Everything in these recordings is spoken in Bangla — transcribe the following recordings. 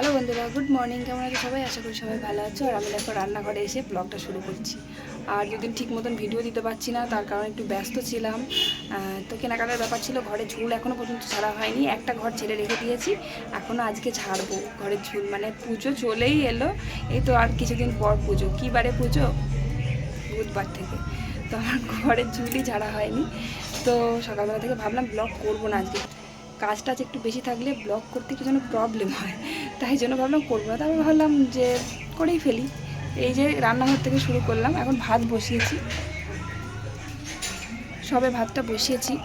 হ্যালো বন্ধুরা, গুড মর্নিং। কেমন আছে সবাই? আশা করি সবাই ভালো আছো। আর আমি দেখো রান্নাঘরে এসে ব্লগটা শুরু করছি। আর দুদিন ঠিক মতন ভিডিও দিতে পারছি না, তার কারণে একটু ব্যস্ত ছিলাম। তো কেনাকাটার ব্যাপার ছিল, ঘরে ঝুল এখনও পর্যন্ত ছাড়া হয়নি। একটা ঘর ছেড়ে রেখে দিয়েছি এখনও আজকে ছাড়বো ঘরের ঝুল। মানে পুজো চলেই এলো। এই তো আর কিছুদিন পর পুজো। কী বারে পুজো? বুধবার থেকে। তো আমার ঘরের ঝুলই ছাড়া হয়নি। তো সকালবেলা থেকে ভাবলাম ব্লগ করব না আজকে। কাজ টাজ একটু বেশি থাকলে ব্লগ করতে একটু যেন প্রবলেম হয়। তাই জন্য ভাবলাম করব না। তারপর ভাবলাম যে করেই ফেলি। এই যে রান্নাঘর থেকে শুরু করলাম, এখন ভাত বসিয়েছি। সবে ভাতটা বসিয়েছি।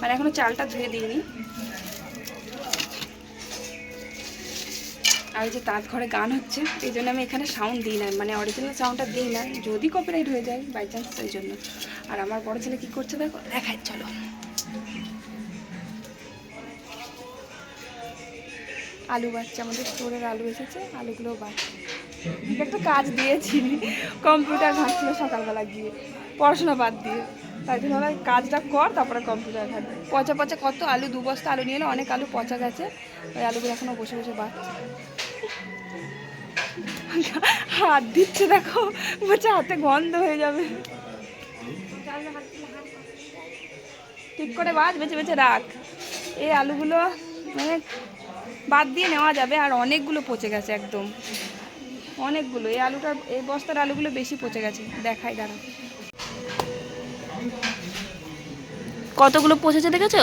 মানে এখনও চালটা ধুয়ে দিইনি। আর যে তাঁত ঘরে গান হচ্ছে, এই জন্য আমি এখানে সাউন্ড দিই না। মানে অরিজিনাল সাউন্ডটা দিই না। যদি কপিরাইট হয়ে যায় বাই চান্স সেই জন্য। আর আমার বড় ছেলে কী করছে দেখো? দেখায় চলো। আলু বাচ্চা, আমাদের স্টোরের আলু এসেছে আলুগুলো বাচ্চা। একটা কাজ দিয়েছি, কম্পিউটার ঘাঁটছিল সকালবেলা গিয়ে, পড়াশোনা বাদ দিয়ে। তাই জন্য ওরা কাজটা কর, তারপরে কম্পিউটার ঘাটবে পচা পচা কত আলু, দু বস্তা আলু নিয়ে এলো, অনেক আলু পচা গেছে, ওই আলুগুলো এখনও বসে বসে বাচ্চা হাত দিচ্ছে, দেখো, বলছে হাতে গন্ধ হয়ে যাবে। ঠিক করে বাজ বেছে বেছে রাখ। এই আলুগুলো মানে বাদ দিয়ে নেওয়া যাবে আর অনেকগুলো পচে গেছে একদম। অনেকগুলো এই আলুটা এই বস্তার আলুগুলো বেশি পচে গেছে। দেখাই দাঁড়া কতগুলো পচেছে দেখেছ?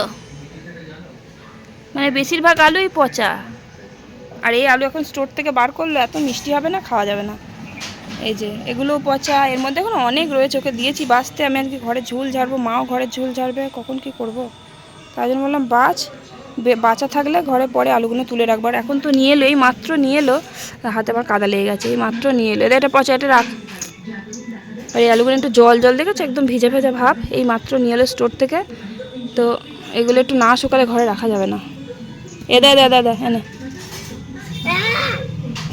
মানে বেশিরভাগ আলুই পচা। আর এই আলু এখন স্টোর থেকে বার করল এত মিষ্টি হবে না খাওয়া যাবে না। এই যে এগুলো পচা। এর মধ্যে এখন অনেক রয়েছে ওকে দিয়েছি বাঁচতে। আমি আজকে ঘরে ঝুল ঝাড়বো মাও ঘরে ঝুল ঝাড়বে কখন কি করব? তাই জন্য বললাম বাছ বাঁচা থাকলে ঘরে পরে আলুগুলো তুলে রাখব। আর এখন তো নিয়ে এলো, এই মাত্র নিয়ে এলো। হাতে আবার কাদা লেগে গেছে, এই মাত্র নিয়ে এলো। এটা পচা, এটা রাখ। আর এই আলুগুলো একটু জল জল দেখেছ? একদম ভিজে, ভেজে ভাব। এই মাত্র নিয়ে এলো স্টোর থেকে। তো এগুলো একটু না শুকালে ঘরে রাখা যাবে না। এ দে, দা, দে এনে।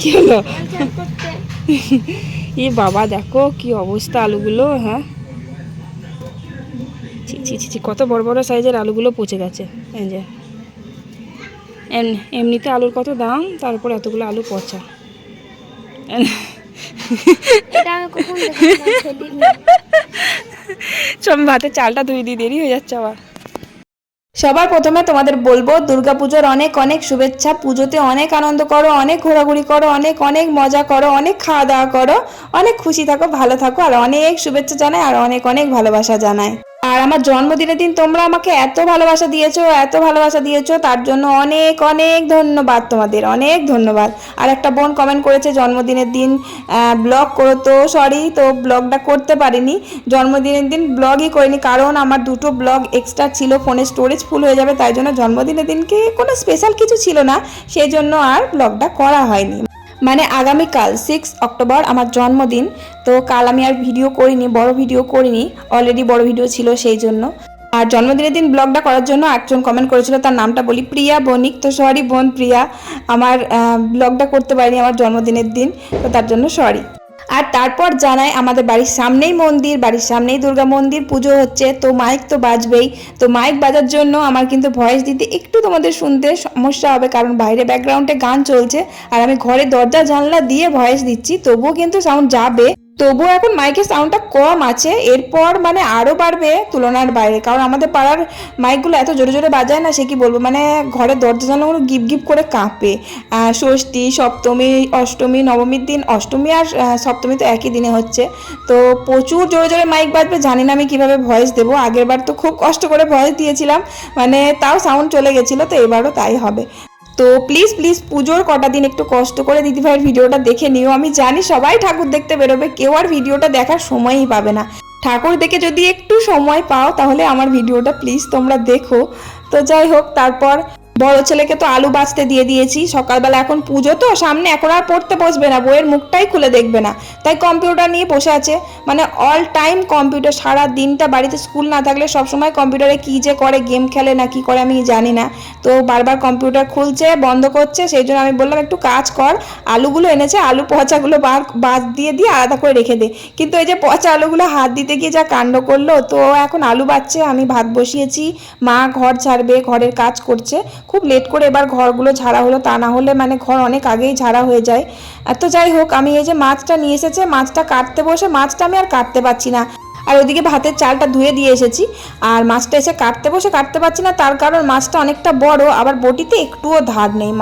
কি হলো? এ বাবা, দেখো কি অবস্থা আলুগুলো হ্যাঁ? ছি ছি ছি, কত বড় বড় সাইজের আলুগুলো পচে গেছে। এই যে। এমনিতে আলুর কত দাম? তারপর এতগুলো আলু পচা। আমি ভাতের চালটা ধুয়ে দিই দেরি হয়ে যাচ্ছে আবার। সবার প্রথমে তোমাদের বলব দুর্গাপুজোর অনেক অনেক শুভেচ্ছা। পুজোতে অনেক আনন্দ করো অনেক ঘোরাঘুরি করো অনেক অনেক মজা করো অনেক খাওয়া দাওয়া করো। অনেক খুশি থাকো ভালো থাকো আর অনেক শুভেচ্ছা জানায় আর অনেক অনেক ভালোবাসা জানাই। আর আমার জন্মদিনের দিন তোমরা আমাকে এত ভালোবাসা দিয়েছ, এত ভালোবাসা দিয়েছ, তার জন্য অনেক অনেক ধন্যবাদ তোমাদের, অনেক ধন্যবাদ। আর একটা বোন কমেন্ট করেছে, জন্মদিনের দিন ব্লগ করো তো সরি তো ব্লগটা করতে পারিনি। জন্মদিনের দিন ব্লগই করিনি, কারণ আমার দুটো ব্লগ এক্সট্রা ছিল ফোনে স্টোরেজ ফুল হয়ে যাবে, তাই জন্য জন্মদিনের দিনকে কোনো স্পেশাল কিছু ছিল না সেই জন্য আর ব্লগটা করা হয়নি। মানে আগামীকাল সিক্স অক্টোবর আমার জন্মদিন। তো কাল আমি আর ভিডিও করিনি, বড় ভিডিও করিনি অলরেডি বড় ভিডিও ছিল সেই জন্য। আর জন্মদিনের দিন ব্লগটা করার জন্য একজন কমেন্ট করেছিল, তার নামটা বলি প্রিয়া বণিক। তো সরি বোন প্রিয়া, আমার ব্লগটা করতে পারিনি আমার জন্মদিনের দিন, তো তার জন্য সরি আর তারপর জানায়, আমাদের বাড়ির সামনেই মন্দির, বাড়ির সামনেই দুর্গা মন্দির, পুজো হচ্ছে। তো মাইক তো বাজবেই। তো মাইক বাজার জন্য আমার কিন্তু ভয়েস দিতে একটু তোমাদের শুনতে সমস্যা হবে, কারণ বাইরে ব্যাকগ্রাউন্ডে গান চলছে। আর আমি ঘরে দরজা জানলা দিয়ে ভয়েস দিচ্ছি, তবুও কিন্তু সাউন্ড যাবে। তবুও এখন মাইকের সাউন্ডটা কম আছে। এরপর মানে আরও বাড়বে তুলনার বাইরে। কারণ আমাদের পাড়ার মাইকগুলো এত জোরে জোরে বাজায় না, সে কি বলব? মানে ঘরের দরজা জানলাগুলো গিপ গিপ করে কাঁপে। ষষ্ঠী, সপ্তমী, অষ্টমী, নবমীর দিন, অষ্টমী আর সপ্তমী তো একই দিনে হচ্ছে। তো প্রচুর জোরে জোরে মাইক বাজবে। জানি না আমি কীভাবে ভয়েস দেবো। আগের বার তো খুব কষ্ট করে ভয়েস দিয়েছিলাম। মানে তাও সাউন্ড চলে গেছিল, তো এবারও তাই হবে। তো প্লিজ প্লিজ পুজোর কটা দিন একটু কষ্ট করে দিদিভাইয়ের ভিডিওটা দেখে নিও। আমি জানি সবাই ঠাকুর দেখতে বেরোবে, কেউ আর ভিডিওটা দেখার সময়ই পাবে না। ঠাকুর দেখে যদি একটু সময় পাও, তাহলে আমার ভিডিওটা প্লিজ তোমরা দেখো। তো যাই হোক, তারপর বড় ছেলেকে তো আলু বাছতে দিয়ে দিয়েছি, সকালবেলা এখন পুজো তো, সামনে এখন আর পড়তে বসবে না বইয়ের মুখটাই খুলে দেখবে না। তাই কম্পিউটার নিয়ে বসে আছে মানে অল টাইম কম্পিউটার, সারা দিনটা বাড়িতে স্কুল না থাকলে সবসময় কম্পিউটারে কী যে করে গেম খেলে না, কি করে আমি জানি না। তো বারবার কম্পিউটার খুলছে, বন্ধ করছে, সেই জন্য আমি বললাম, একটু কাজ কর, আলুগুলো এনেছে, আলু পচাগুলো বার, বাদ দিয়ে দিয়ে আলাদা করে রেখে দে। কিন্তু এই যে পচা আলুগুলো হাত দিতে গিয়ে যা কাণ্ড করল, তো এখন আলু বাচ্ছে, আমি ভাত বসিয়েছি, মা ঘর ছাড়বে, ঘরের কাজ করছে খুব লেট করে এবার ঘরগুলো ঝাড়া হলো, তা না হলে মানে ঘর অনেক আগেই ঝাড়া হয়ে যায়। তো যাই হোক, আমি এই যে মাছটা নিয়ে এসেছে, মাছটা কাটতে বসে, মাছটা আমি আর কাটতে পারছি না। আর ওইদিকে ভাতের চালটা ধুয়ে দিয়ে এসেছি। আর মাছটা এসে কাটতে বসে, কাটতে পারছি না, তার কারণ মাছটা অনেকটা বড়, আবার বটিতে একটুও ধার নেই।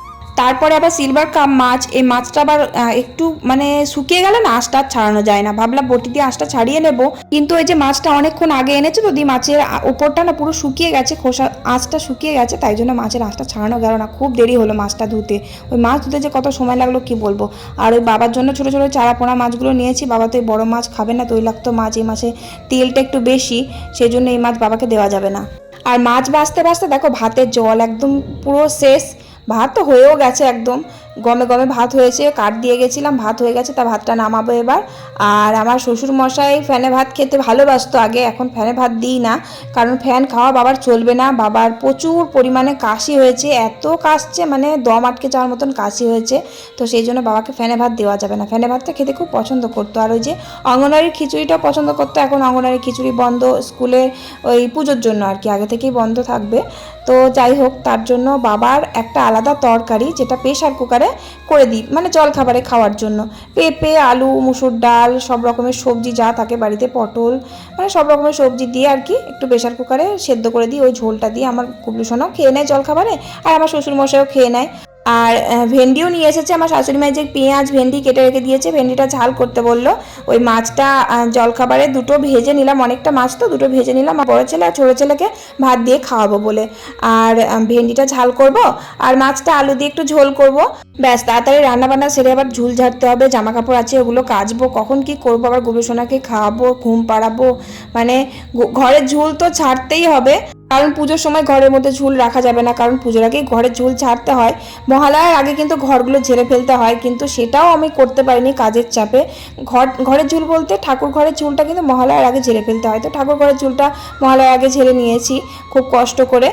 তারপরে আবার সিলভার কাপ মাছ, এই মাছটা আবার একটু মানে শুকিয়ে গেলে না আঁশটা ছাড়ানো যায় না। ভাবলাম বটি দিয়ে আঁশটা ছাড়িয়ে নেব। কিন্তু ওই যে মাছটা অনেকক্ষণ আগে এনেছে তো, দিয়ে মাছের ওপরটা না পুরো শুকিয়ে গেছে, খোসা, আঁশটা শুকিয়ে গেছে, তাই জন্য মাছের আঁশটা ছাড়ানো গেল না। খুব দেরি হলো মাছটা ধুতে। ওই মাছ ধুতে যে কত সময় লাগল কি বলব? আর ওই বাবার জন্য ছোটো ছোটো চারা পোনা মাছগুলো নিয়েছি। বাবা তো এই বড় মাছ খাবে না, তৈলাক্ত মাছ, এই মাছে তেলটা একটু বেশি সেই জন্য এই মাছ বাবাকে দেওয়া যাবে না। আর মাছ ভাজতে ভাজতে দেখো, ভাতের জল একদম পুরো শেষ। ভাত তো হয়েও গেছে একদম। গমে গমে ভাত হয়েছে, কাঠ দিয়ে গেছিলাম, ভাত হয়ে গেছে, তা ভাতটা নামাবো এবার। আর আমার শ্বশুর মশাই ফ্যানে ভাত খেতে ভালোবাসতো আগে, এখন ফ্যানে ভাত দিই না। কারণ ফ্যান খাওয়া বাবার চলবে না, বাবার প্রচুর পরিমাণে কাশি হয়েছে, এত কাশছে মানে দম আটকে যাওয়ার মতন কাশি হয়েছে। তো সেই জন্য বাবাকে ফ্যানে ভাত দেওয়া যাবে না। ফ্যানে ভাতটা খেতে খুব পছন্দ করতো। আর ওই যে অঙ্গনারীর খিচুড়িটাও পছন্দ করতো, এখন অঙ্গনারীর খিচুড়ি বন্ধ স্কুলে ওই পুজোর জন্য আর কি, আগে থেকেই বন্ধ থাকবে। তো যাই হোক, তার জন্য বাবার একটা আলাদা তরকারি যেটা প্রেশার কুকারে করে দিই মানে জল খাবারে খাওয়ার জন্য। পেঁপে, আলু, মুসুর ডাল, সব রকমের সবজি যা থাকে বাড়িতে, পটল মানে সব রকমের সবজি দিয়ে আর কি একটু প্রেশার কুকারে সেদ্ধ করে দিই, ওই ঝোলটা দিয়ে আমার কুবলু সোনাও খেয়ে নেয় জল খাবারে, আর আমার শ্বশুরমশাইও খেয়ে নেয়। আর ভেন্ডিও নিয়ে এসেছে আমার শাশুড়ি মায়ের যে পেঁয়াজ ভেন্ডি কেটে রেখে দিয়েছে, ভেন্ডিটা ঝাল করতে বলল। ওই মাছটা জলখাবারে দুটো ভেজে নিলাম, অনেকটা মাছ তো, দুটো ভেজে নিলাম বড় ছেলে আর ছোটো ছেলেকে ভাত দিয়ে খাওয়াবো বলে। আর ভেন্ডিটা ঝাল করব, আর মাছটা আলু দিয়ে একটু ঝোল করব। ব্যাস, তাড়াতাড়ি রান্নাবান্না সেরে আবার ঝুল ঝাড়তে হবে জামা কাপড় আছে, ওগুলো কাচবো, কখন কি করব, আবার গুরুসোনাকে খাওয়াবো, ঘুম পাড়াবো মানে ঘরের ঝুল তো ছাড়তেই হবে। কারণ পুজোর সময় ঘরের মধ্যে ঝুল রাখা যাবে না, কারণ পুজোর আগে ঘরে ঝুল ছাড়তে হয়। মহালয়ার আগে কিন্তু ঘরগুলো ঝেড়ে ফেলতে হয়, কিন্তু সেটাও আমি করতে পারিনি কাজের চাপে। ঘর ঘরের ঝুল বলতে ঠাকুর ঘরের ঝুলটা কিন্তু মহালয়ার আগে ঝেড়ে ফেলতে হয়। তো ঠাকুর ঘরের ঝুলটা মহালয়ার আগে ঝেড়ে নিয়েছি খুব কষ্ট করে।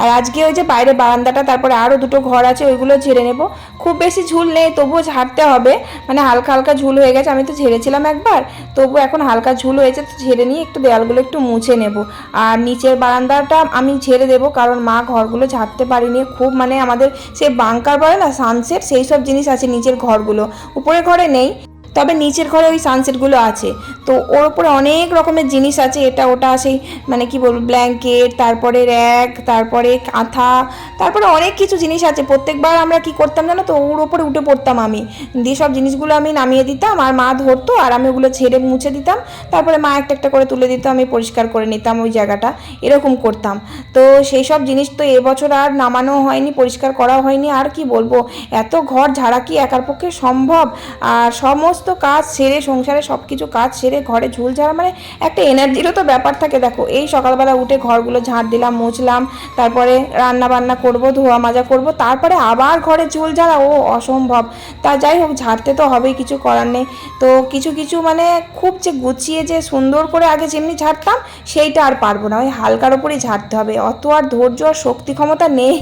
আর আজকে ওই যে বাইরে বারান্দাটা, তারপরে আরও দুটো ঘর আছে, ওইগুলো ঝেড়ে নেব। খুব বেশি ঝুল নেই, তবুও ঝাড়তে হবে। মানে হালকা হালকা ঝুল হয়ে গেছে, আমি তো ঝেড়েছিলাম একবার। তবু এখন হালকা ঝুল হয়েছে, তো ঝেড়ে নিয়ে একটু দেয়ালগুলো একটু মুছে নেব। আর নিচের বারান্দাটা আমি ঝেড়ে দেবো, কারণ মা ঘরগুলো ঝাড়তে পারিনি। খুব মানে আমাদের সে বাংকার বলে না সানসেট সেই সব জিনিস আছে নিচের ঘরগুলো। উপরের ঘরে নেই। তবে নিচের ঘরে ওই সানসেটগুলো আছে। তো ওর উপরে অনেক রকমের জিনিস আছে। এটা, ওটা, সেই মানে কি বলব ব্ল্যাঙ্কেট তারপরে র্যাক তারপরে কাঁথা তারপরে অনেক কিছু জিনিস আছে। প্রত্যেকবার আমরা কি করতাম জানো তো? ওর ওপরে উঠে পড়তাম আমি। দিয়ে সব জিনিসগুলো আমি নামিয়ে দিতাম, আর মা ধরতো, আর আমি ওগুলো ছেড়ে মুছে দিতাম। তারপরে মা একটা একটা করে তুলে দিত, আমি পরিষ্কার করে নিতাম ওই জায়গাটা। এরকম করতাম। তো সেই সব জিনিস তো এবছর আর নামানো হয়নি, পরিষ্কার করা হয়নি। আর কি বলব? এত ঘর ঝাড়া কি একার পক্ষে সম্ভব? আর সমস্ত কাজ সেরে, সংসারে সব কিছু কাজ সেরে, ঘরে ঝুল ঝাড়া মানে একটা এনার্জিরও তো ব্যাপার থাকে। দেখো, এই সকালবেলা উঠে ঘরগুলো ঝাড় দিলাম, মুছলাম, তারপরে রান্না বান্না করব, ধোয়া মাজা করব, তারপরে আবার ঘরে ঝুল ঝাড়া ও, অসম্ভব। তা যাই হোক, ঝাড়তে তো হবেই, কিছু করার নেই। তো কিছু কিছু মানে খুব যে গুছিয়ে, যে সুন্দর করে আগে যেমনি ঝাড়তাম, সেইটা আর পারব না। ওই হালকার ওপরেই ঝাড়তে হবে। অত আর ধৈর্য আর শক্তি ক্ষমতা নেই।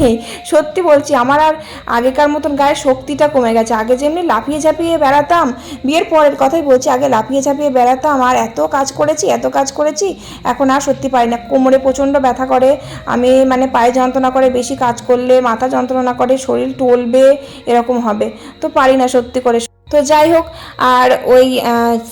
সত্যি বলছি, আমার আর আগেকার মতন গায়ে শক্তিটা কমে গেছে। আগে যেমনি লাফিয়ে ঝাঁপিয়ে বেড়াতাম বিয়ের পরের কথাই বলছি, আগে লাফিয়ে ঝাঁপিয়ে বেড়াতাম, আর এত কাজ করেছি, এত কাজ করেছি, এখন আর সত্যি পারি না। কোমরে প্রচণ্ড ব্যথা করে, আমি মানে পায়ে যন্ত্রণা করে, বেশি কাজ করলে মাথা যন্ত্রণা করে, শরীর টলবে, এরকম হবে। তো পারি না সত্যি করে। তো যাই হোক, আর ওই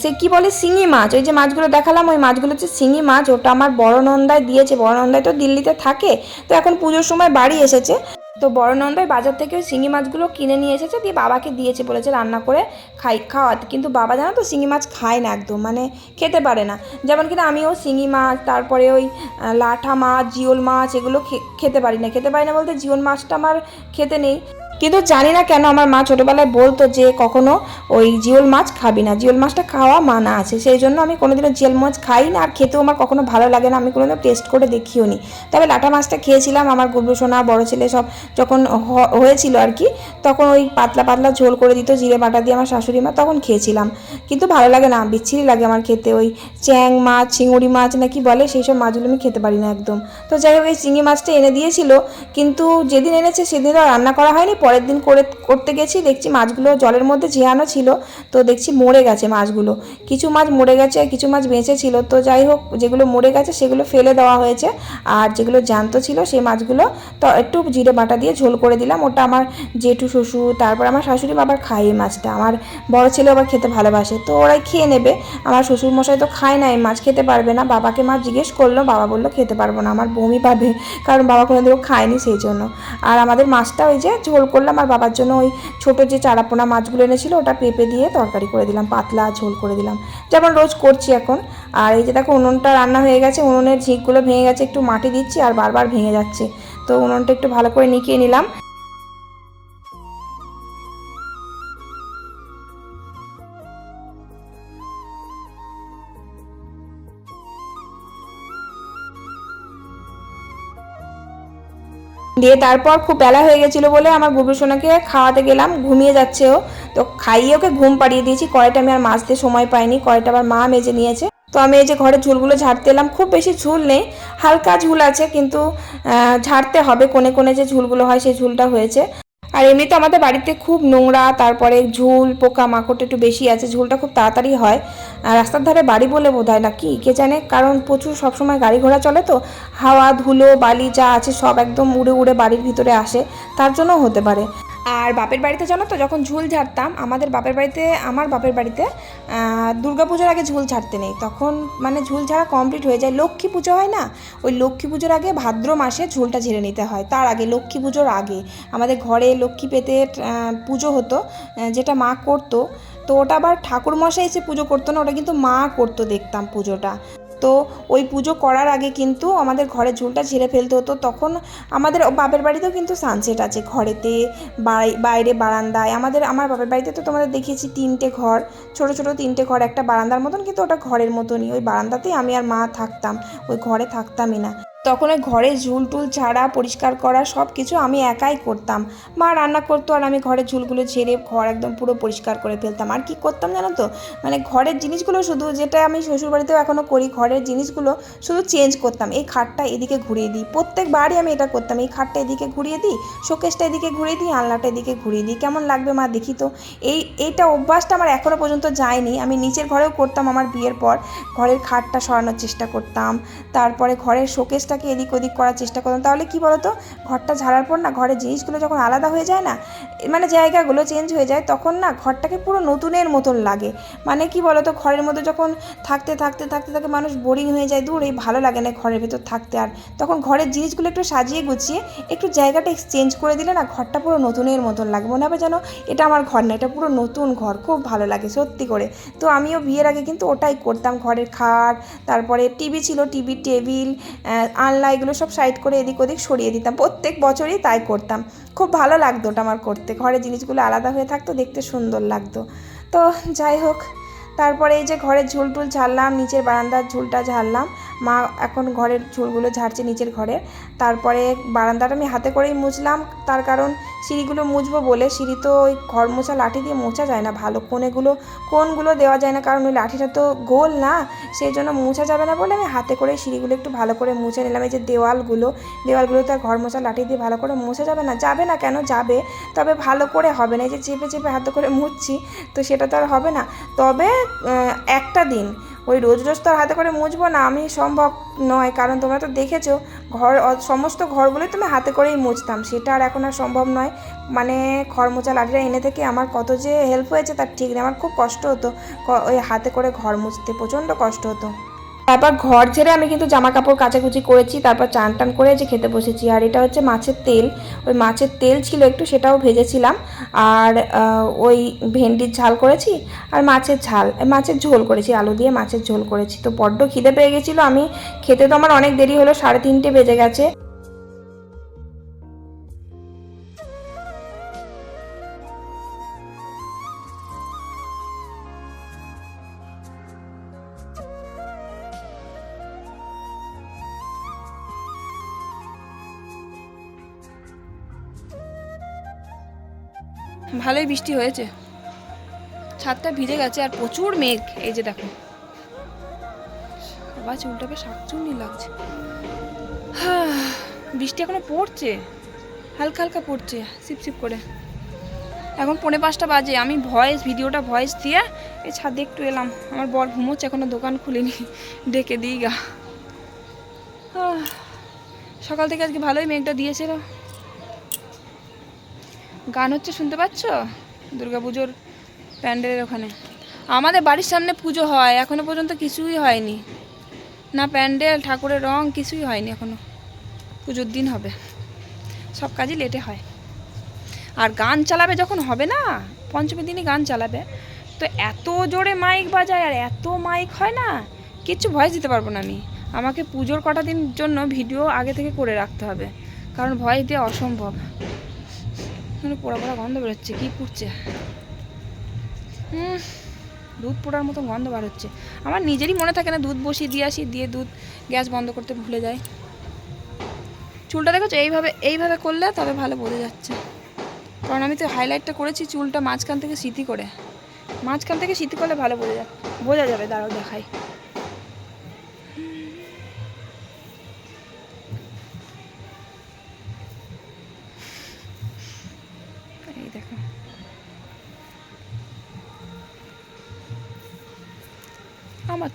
সে কি বলে, শিঙি মাছ, ওই যে মাছগুলো দেখালাম, ওই মাছগুলো হচ্ছে শিঙি মাছ, ওটা আমার বড় নন্দায় দিয়েছে, বড় নন্দায় তো দিল্লিতে থাকে, তো এখন পুজোর সময় বাড়ি এসেছে। তো বড় নন্দাই বাজার থেকে শিঙি মাছগুলো কিনে নিয়ে এসেছে, দিয়ে বাবাকে দিয়েছে বলেছে রান্না করে খাই, খাওয়াতে। কিন্তু বাবা জানো তো শিঙি মাছ খায় না একদম মানে খেতে পারে না। যেমন কিনা আমিও শিঙি মাছ, তারপরে ওই লাঠা মাছ, জিওল মাছ, এগুলো খেতে পারি না। খেতে পারি না বলতে জিওল মাছটা আমার খেতে নেই। কিন্তু জানি না কেন আমার মা ছোটোবেলায় বলতো যে কখনো ওই জিওল মাছ খাবি না। জিওল মাছটা খাওয়া মানা আছে। সেই জন্য আমি কোনোদিনও জিওল মাছ খাই না। আর খেতেও আমার কখনো ভালো লাগে না। আমি কোনোদিনও টেস্ট করে দেখিও নি। তবে লাটা মাছটা খেয়েছিলাম আমার গুবলু সোনা, বড় ছেলে সব যখন হয়েছিল আর কি, তখন ওই পাতলা পাতলা ঝোল করে দিত, জিরে বাটা দিয়ে আমার শাশুড়ি মা তখন খেয়েছিলাম। কিন্তু ভালো লাগে না, বিচ্ছিরি লাগে আমার খেতে। ওই চ্যাং মাছ, চিংড়ি মাছ নাকি বলে সেই সব মাছগুলো আমি খেতে পারি না একদম। তো যাই হোক, এই চিংড়ি মাছটা এনে দিয়েছিল। কিন্তু যেদিন এনেছে সেদিন রান্না করা হয়নি। পরের দিন করে, করতে গেছি, দেখছি মাছগুলো জলের মধ্যে ঝিয়ানো ছিল, তো দেখছি মরে গেছে মাছগুলো। কিছু মাছ মরে গেছে আর কিছু মাছ বেঁচে ছিল, তো যাই হোক, যেগুলো মরে গেছে সেগুলো ফেলে দেওয়া হয়েছে, আর যেগুলো জ্যান্ত ছিল সেই মাছগুলো তো একটু জিরে বাটা দিয়ে ঝোল করে দিলাম, ওটা আমার জেঠু শ্বশুর, তারপর আমার শাশুড়ি বাবার খায় এই মাছটা, আমার বড় ছেলে আবার খেতে ভালোবাসে, তো ওরাই খেয়ে নেবে, আমার শ্বশুর মশাই তো খায় না এই মাছ, খেতে পারবে না, বাবাকে মা জিজ্ঞেস করল, বাবা বলল খেতে পারব না, আমার বমি পাবে, কারণ বাবা কোনোদিনও খায়নি সেই জন্য, আর আমাদের মাছটা ওই যে ঝোল করলাম আর বাবার জন্য ওই ছোটো যে চারাপোনা মাছগুলো এনেছিলো ওটা পেঁপে দিয়ে তরকারি করে দিলাম, পাতলা ঝোল করে দিলাম। যেমন রোজ করছি এখন। আর এই যে দেখো উনুনটা রান্না হয়ে গেছে, উনুনের ঝিঁকগুলো ভেঙে গেছে, একটু মাটি দিচ্ছি আর বারবার ভেঙে যাচ্ছে। তো উনুনটা একটু ভালো করে নিকিয়ে নিলাম। দিয়ে তারপর খুব বেলা হয়ে গেছিল বলে আমার গুবু সোনাকে খাওয়াতে গেলাম, ঘুমিয়ে যাচ্ছে ও। তো খাইয়ে ওকে ঘুম পাড়িয়ে দিয়েছি, কড়াইটা আমি আর মাজতে সময় পাইনি, কড়াইটা আবার মা মেজে নিয়েছে। তো আমি এই যে ঘরে ঝুলগুলো ঝাড়তে এলাম, খুব বেশি ঝুল নেই, হালকা ঝুল আছে কিন্তু ঝাড়তে হবে কোনে কোনে যে ঝুলগুলো হয় সেই ঝুলটা হয়েছে। আর এমনিতে আমাদের বাড়িতে খুব নোংরা, তারপরে ঝুল পোকা মাকড় একটু বেশি আছে, ঝুলটা খুব তাড়াতাড়ি হয়। আর রাস্তার ধারে বাড়ি বলে বোধ হয় না কি কে জানে? কারণ প্রচুর সবসময় গাড়ি ঘোড়া চলে তো, হাওয়া, ধুলো, বালি যা আছে সব একদম উড়ে উড়ে বাড়ির ভিতরে আসে, তার জন্য হতে পারে। আর বাপের বাড়িতে জানো তো, যখন ঝুল ঝাড়তাম, আমাদের বাপের বাড়িতে, আমার বাপের বাড়িতে দুর্গা পুজোর আগে ঝুল ঝাড়তে নেই। তখন মানে ঝুল ঝাড়া কমপ্লিট হয়ে যায়। লক্ষ্মী পুজো হয় না? ওই লক্ষ্মী পুজোর আগে ভাদ্র মাসে ঝুলটা ঝেড়ে নিতে হয়। তার আগে, লক্ষ্মী পুজোর আগে। আমাদের ঘরে লক্ষ্মী পেতে পুজো হতো যেটা মা করতো। তো ওটা আবার ঠাকুর মশাই এসে পুজো করতো না, ওটা কিন্তু মা করতো দেখতাম পুজোটা। তো ওই পুজো করার আগে কিন্তু আমাদের ঘরে ঝুলটা ঝেড়ে ফেলতে হতো। তখন আমাদের বাপের বাড়িতেও কিন্তু সানসেট আছে ঘরেতে বাইরে বারান্দায়। আমাদের, আমার বাপের বাড়িতে তো তোমাদের দেখিয়েছি তিনটে ঘর, ছোট ছোট তিনটে ঘর, একটা বারান্দার মতন, কিন্তু ওটা ঘরের মতনই। ওই বারান্দাতেই আমি আর মা থাকতাম, ওই ঘরে থাকতামই না। তখন ওই ঘরে ঝুল টুল ছাড়া, পরিষ্কার করা সব কিছু আমি একাই করতাম। মা রান্না করতো আর আমি ঘরের ঝুলগুলো ঝেড়ে ঘর একদম পুরো পরিষ্কার করে ফেলতাম। আর কি করতাম জানো তো? মানে ঘরের জিনিসগুলো শুধু যেটা আমি শ্বশুরবাড়িতেও এখনও করি, ঘরের জিনিসগুলো শুধু চেঞ্জ করতাম। এই খাটটা এদিকে ঘুরিয়ে দিই। প্রত্যেকবারই আমি এটা করতাম। এই খাটটা এদিকে ঘুরিয়ে দিই, শোকেসটা এদিকে ঘুরিয়ে দিই, আলনাটা এদিকে ঘুরিয়ে দিই। কেমন লাগবে মা দেখি তো? এই, এইটা অভ্যাসটা আমার এখনও পর্যন্ত যায়নি। আমি নিচের ঘরেও করতাম আমার বিয়ের পর। ঘরের খাটটা সরানোর চেষ্টা করতাম। তারপরে ঘরের শোকেসটাকে এদিক ওদিক করার চেষ্টা করতাম তাহলে কি বলতো? ঘরটা ঝাড়ার পর না, ঘরের জিনিসগুলো যখন আলাদা হয়ে যায় না মানে জায়গাগুলো চেঞ্জ হয়ে যায়, তখন না ঘরটাকে পুরো নতুনের মতন লাগে। মানে কি বলতো? ঘরের মধ্যে যখন থাকতে থাকতে থাকতে থাকে মানুষ বোরিং হয়ে যায়, দূর, এই ভালো লাগে না ঘরের ভেতর থাকতে আর। তখন ঘরের জিনিসগুলো একটু সাজিয়ে গুছিয়ে একটু জায়গাটা এক্সচেঞ্জ করে দিলে না ঘরটা পুরো নতুনের মতন লাগে। মনে হবে যেন এটা আমার ঘর না, এটা পুরো নতুন ঘর, খুব ভালো লাগে সত্যি করে। তো আমিও বিয়ের আগে কিন্তু ওটাই করতাম। ঘরের খাট, তারপরে টিভি ছিল টিভি টেবিল আনলা এগুলো সব সাইড করে এদিক ওদিক সরিয়ে দিতাম। প্রত্যেক বছরই তাই করতাম। খুব ভালো লাগতো ওটা আমার করতে। ঘরে জিনিসগুলো আলাদা হয়ে থাকতো, দেখতে সুন্দর লাগতো। তো যাই হোক, তারপরে এই যে ঘরের ঝুল টুল ঝাড়লাম, নিচের বারান্দার ঝুলটা ঝাড়লাম। মা এখন ঘরের ঝুলগুলো ঝাড়ছে নিচের ঘরে। তারপরে বারান্দাটা আমি হাতে করেই মুছলাম। তার কারণ সিঁড়িগুলো মুছবো বলে সিঁড়ি তো ওই ঘর মোছা লাঠি দিয়ে মোছা যায় না ভালো। কোণেগুলো কোনগুলো দেওয়া যায় না কারণ ওই লাঠিটা তো গোল না। সেই জন্য মোছা যাবে না বলে আমি হাতে করে সিঁড়িগুলো একটু ভালো করে মুছে নিলাম। এই যে দেওয়ালগুলো দেওয়ালগুলো তো ঘর মোছা লাঠি দিয়ে ভালো করে মোছা যাবে না। যাবে না কেন? যাবে। তবে ভালো করে হবে না। এই যে চেপে চেপে হাতে করে মুছছি, তো সেটা তো আর হবে না। তবে একটা দিন ওই রোজ রোজ তো আর হাতে করে মুছবো না, আমি সম্ভব নয়। কারণ তোমরা তো দেখেছ, ঘর সমস্ত ঘরগুলোই তুমি হাতে করেই মুছতাম, সেটা আর এখন আর সম্ভব নয়। মানে খড় মোচা লাঠিটা এনে থেকে আমার কত যে হেল্প হয়েছে, তার ঠিক নেই, আমার খুব কষ্ট হতো। ওই হাতে করে ঘর মুছতে, প্রচণ্ড কষ্ট হতো। তারপর ঘর ছেড়ে আমি কিন্তু জামা কাপড় কাচাকুচি করেছি, তারপর চান টান করে যে খেতে বসেছি। আর এটা হচ্ছে মাছের তেল, ওই মাছের তেল ছিল একটু, সেটাও ভেজেছিলাম। আর ওই ভেন্ডির ঝাল করেছি আর মাছের ঝাল, মাছের ঝোল করেছি, আলু দিয়ে মাছের ঝোল করেছি। তো বড্ড খিদে পেয়ে গেছিল, আমি খেতে তো আমার অনেক দেরি হলো, সাড়ে তিনটে বেজে গেছে। ভালোই বৃষ্টি হয়েছে। ছাদটা ভিজে গেছে আর প্রচুর মেঘ। এই যে দেখো। আবার চুলটাকে শাকচুন্নি লাগছে। বৃষ্টি এখনও পড়ছে। হালকা হালকা পড়ছে, সিপ সিপ করে। এখন পৌনে পাঁচটা বাজে। আমি ভয়েস ভিডিওটা ভয়েস দিয়ে এই ছাদে একটু এলাম। আমার বর ঘুমোচ্ছে, এখনও দোকান খুলিনি। ডেকে দিই গা। সকাল থেকে আজকে ভালোই মেঘটা দিয়েছিল। গান হচ্ছে, শুনতে পাচ্ছ? দুর্গাপুজোর প্যান্ডেলের ওখানে। আমাদের বাড়ির সামনে পুজো হয়, এখনও পর্যন্ত কিছুই হয়নি। না প্যান্ডেল, ঠাকুরের রং, কিছুই হয়নি এখনও। পুজোর দিন হবে। সব কাজই লেটে হয়। আর গান চালাবে যখন হবে না, পঞ্চমীর দিনই গান চালাবে, তো এত জোরে মাইক বাজায় আর এত মাইক হয় না, কিচ্ছু ভয়েস দিতে পারব না আমি। আমাকে পুজোর কটা দিন জন্য ভিডিও আগে থেকে করে রাখতে হবে, কারণ ভয়েস দেওয়া অসম্ভব। মানে পোড়া পোড়া গন্ধ বেরোচ্ছে, কী পুড়ছে হুম দুধ পোড়ার মতো গন্ধ বার হচ্ছে আমার নিজেরই মনে থাকে না, দুধ বসিয়ে দিয়ে আসি, দিয়ে দুধ গ্যাস বন্ধ করতে ভুলে যায় চুলটা দেখেছ? এইভাবে এইভাবে করলে তবে ভালো বোঝা যাচ্ছে। কারণ আমি তো হাইলাইটটা করেছি চুলটা মাঝখান থেকে সিটি করে। মাঝখান থেকে সিটি করলে ভালো বোঝা বোঝা যাবে দাঁড়াও দেখাই।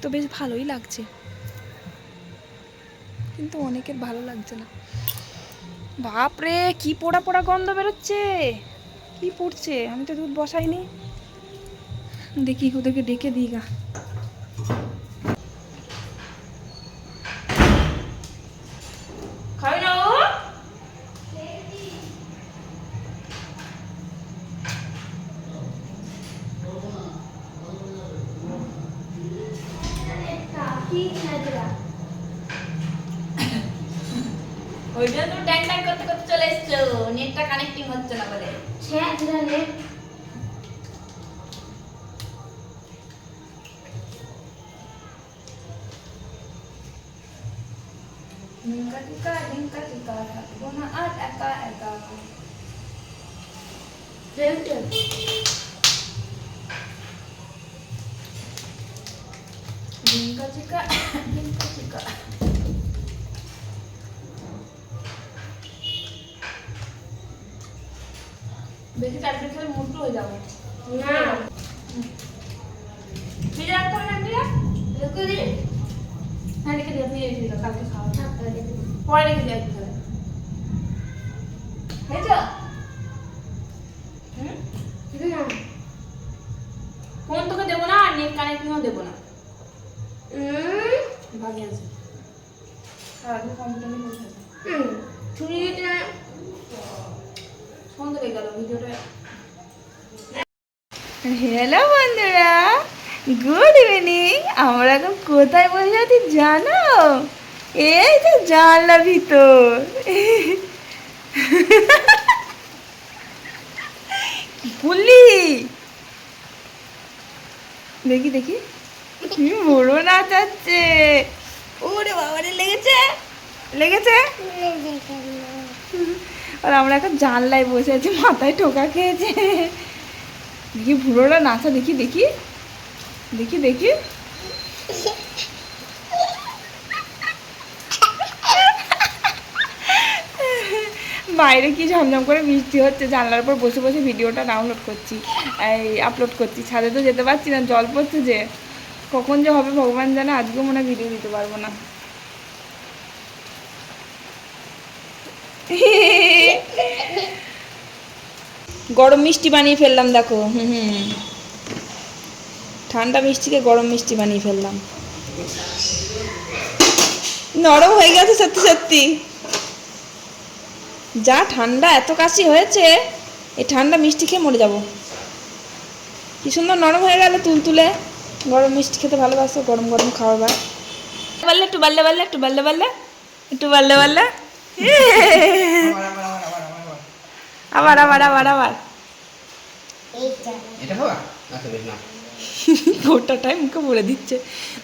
তো বেশ ভালোই লাগছে। কিন্তু অনেকের ভালো লাগছে না। বাপরে, কি পোড়া পোড়া গন্ধ বেরোচ্ছে? কি পড়ছে? আমি তো দুধ বসাইনি। দেখি ওদেরকে ডেকে দিই গা খাবে না ও কি খেলা ওই জন্য তুমি ট্যাং ট্যাং করতে করতে চলে এসছো নেটটা কানেক্টিং হচ্ছে না বলে হ্যাঁ জানে ঢিঙ্কা টিকা ঢিঙ্কা টিকা থাকব না আর একা একা বেশি চারটে খেলে মোটু হয়ে যাব। না। ফ্রিজে রাখতে হবে না রেখে দিন হ্যাঁ রেখে দিও কালকে খাওয়া পরে রেখে একটু হয়েছে হুম না ফোন তোকে দেবো না আর নেট কানেক্টিংও দেবো না হুম ভাগে আছে সারাদিন কম্পিউটারে বসে আছে হুম ছুরি দিতে ফোন তো গেল ভিডিওটা হ্যালো বন্ধুরা গুড ইভিনিং আমরা এখন কোথায় বসে আছি জানো? এই তো জানলা ভিতর। করলি দেখি দেখি। কি বড় নাচাচ্ছে। ওরে বাবারে লেগেছে? লেগেছে? আর আমরা এখন জানলায় বসে আছি মাথায় ঠোকা খেয়েছে। দেখি বুড়োরা নাচা, দেখি দেখি। দেখি দেখি। বাইরে কি ঝমঝম করে বৃষ্টি হচ্ছে, জানলার উপর বসে বসে ভিডিওটা ডাউনলোড করছি, এই আপলোড করছি। ছাদে তো যেতে পারছি না, জল পড়ছে যে। কখন যে হবে ভগবান জানে, আজকেও মনে ভিডিও দিতে পারব না। গরম মিষ্টি বানিয়ে ফেললাম দেখো। হুম হুম ঠান্ডা মিষ্টিকে গরম মিষ্টি বানিয়ে ফেললাম। নরম হয়ে গেছে সত্যি সত্যি। যা ঠান্ডা এত কাশি হয়েছে এই ঠান্ডা মিষ্টি খেয়ে মরে যাব। কি সুন্দর নরম হয়ে গেল তুলতুলে। গরম মিষ্টি খেতে ভালোবাসো গরম গরম খাওয়া বা বললে একটু বাল্লে বাল্লে একটু বাল্লে বাল্লে একটু বাল্লে। বাল্লে আবার আবার আবার আবার এটা আচ্ছা না গোটাটাই মুখে বলে দিচ্ছে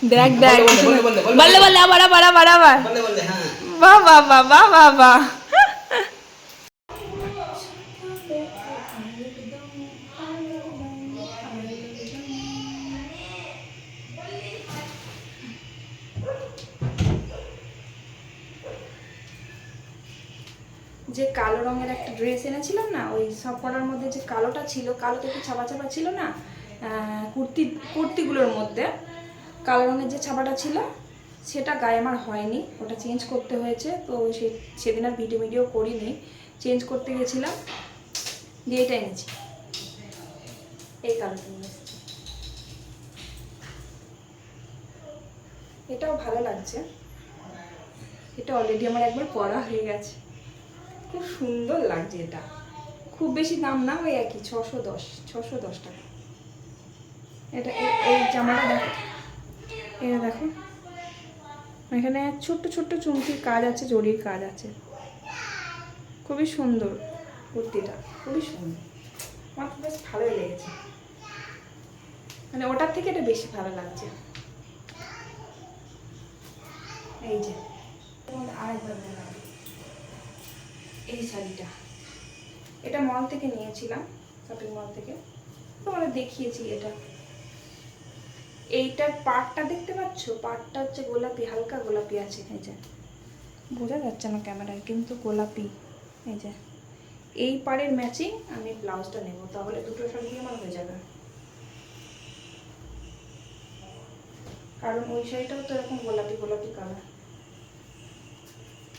দেখ দেখ বললে, বললে, আবার আবার আবার আবার বাবা বাবা বাবা বাহ যে কালো রঙের একটা ড্রেস এনেছিলাম না, ওই সব পরার মধ্যে যে কালোটা ছিল কালোতে একটু ছাপা ছাপা ছিল না কুর্তি, কুর্তিগুলোর মধ্যে, কালো রঙের যে ছাপাটা ছিল, সেটা গায়ে আমার হয়নি, ওটা চেঞ্জ করতে হয়েছে, তো সে, সেদিন আর ভিডিও ভিডিও করিনি চেঞ্জ করতে গেছিলাম, দিয়ে এটা এনেছি। এই কালোটা নিয়ে এটাও ভালো লাগছে। এটা অলরেডি আমার একবার পরা হয়ে গেছে। খুব সুন্দর লাগছে এটা। খুব বেশি দাম না, ওই একই, ছশো দশ ছশো দশ টাকা। এটা এই জামাটা দেখো। এটা দেখো। এখানে ছোট্ট ছোট্ট চুমকির কাজ আছে, জরির কাজ আছে। খুবই সুন্দর কুর্তিটা, খুবই সুন্দর। আমার তো বেশ ভালোই লেগেছে। মানে ওটার থেকে এটা বেশি ভালো লাগছে। এই যে। আরেকবার। এই শাড়িটা। এটা মল থেকে নিয়েছিলাম শপিং মল থেকে। তোমাদের দেখিয়েছি এটা। এইটার পাটটা দেখতে পাচ্ছ? পাটটা হচ্ছে গোলাপি, হালকা গোলাপি আছে, এই যে। বোঝা যাচ্ছে না ক্যামেরায়, কিন্তু গোলাপি, এই যে। এই পাড়ের ম্যাচিং আমি ব্লাউজটা নেব, তাহলে দুটো শাড়ি আমার হয়ে যাবে। কারণ ওই শাড়িটাও তো এরকম গোলাপি গোলাপি কালার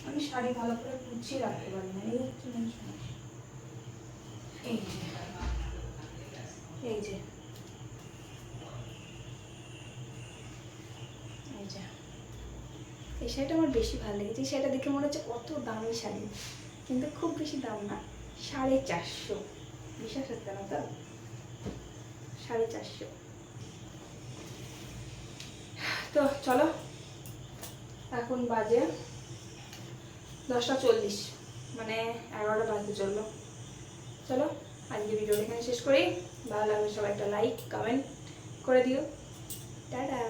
আমি শাড়ি ভালো করে গুছিয়ে রাখতে পারি না। এই সমস্যা। এই যে। এই যে। এই যে। এই শাড়িটা আমার বেশি ভালো লেগেছে। এই শাড়িটা দেখে মনে হচ্ছে কত দামি শাড়ি। কিন্তু খুব বেশি দাম না। সাড়ে চারশো। বিশ্বাস হচ্ছে না তো? সাড়ে চারশো। তো চলো। এখন বাজে দশটা চল্লিশ। মানে এগারোটা বাজতে চলল। চলো, আজকে ভিডিওটা এখানে শেষ করি। ভালো লাগলে সবাই একটা লাইক কমেন্ট করে দিও। টাটা!